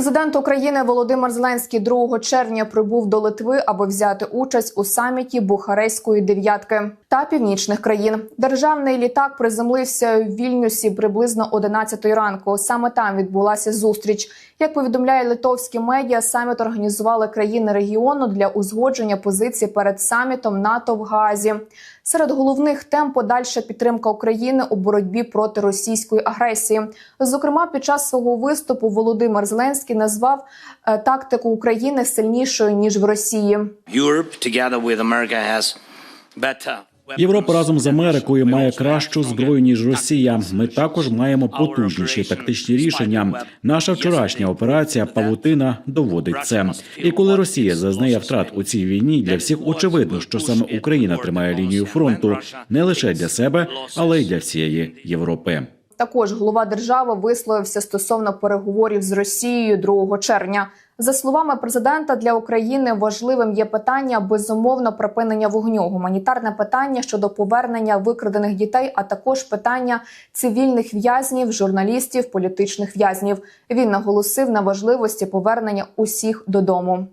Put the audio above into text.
Президент України Володимир Зеленський 2 червня прибув до Литви, аби взяти участь у саміті Бухарейської дев'ятки та північних країн. Державний літак приземлився в Вільнюсі приблизно 11 ранку. Саме там відбулася зустріч. Як повідомляє литовські медіа, саміт організували країни регіону для узгодження позицій перед самітом НАТО в Газі. Серед головних тем подальша підтримка України у боротьбі проти російської агресії. Зокрема, під час свого виступу Володимир Зеленський назвав е, тактику України сильнішою ніж в Росії. Europe, together with America, has better. Європа разом з Америкою має кращу зброю ніж Росія. Ми також маємо потужніші тактичні рішення. Наша вчорашня операція Павутина доводить це. І коли Росія зазнає втрат у цій війні, для всіх очевидно, що саме Україна тримає лінію фронту не лише для себе, але й для всієї Європи. Також голова держави висловився стосовно переговорів з Росією 2 червня. За словами президента, для України важливим є питання безумовно припинення вогню, гуманітарне питання щодо повернення викрадених дітей, а також питання цивільних в'язнів, журналістів, політичних в'язнів. Він наголосив на важливості повернення усіх додому.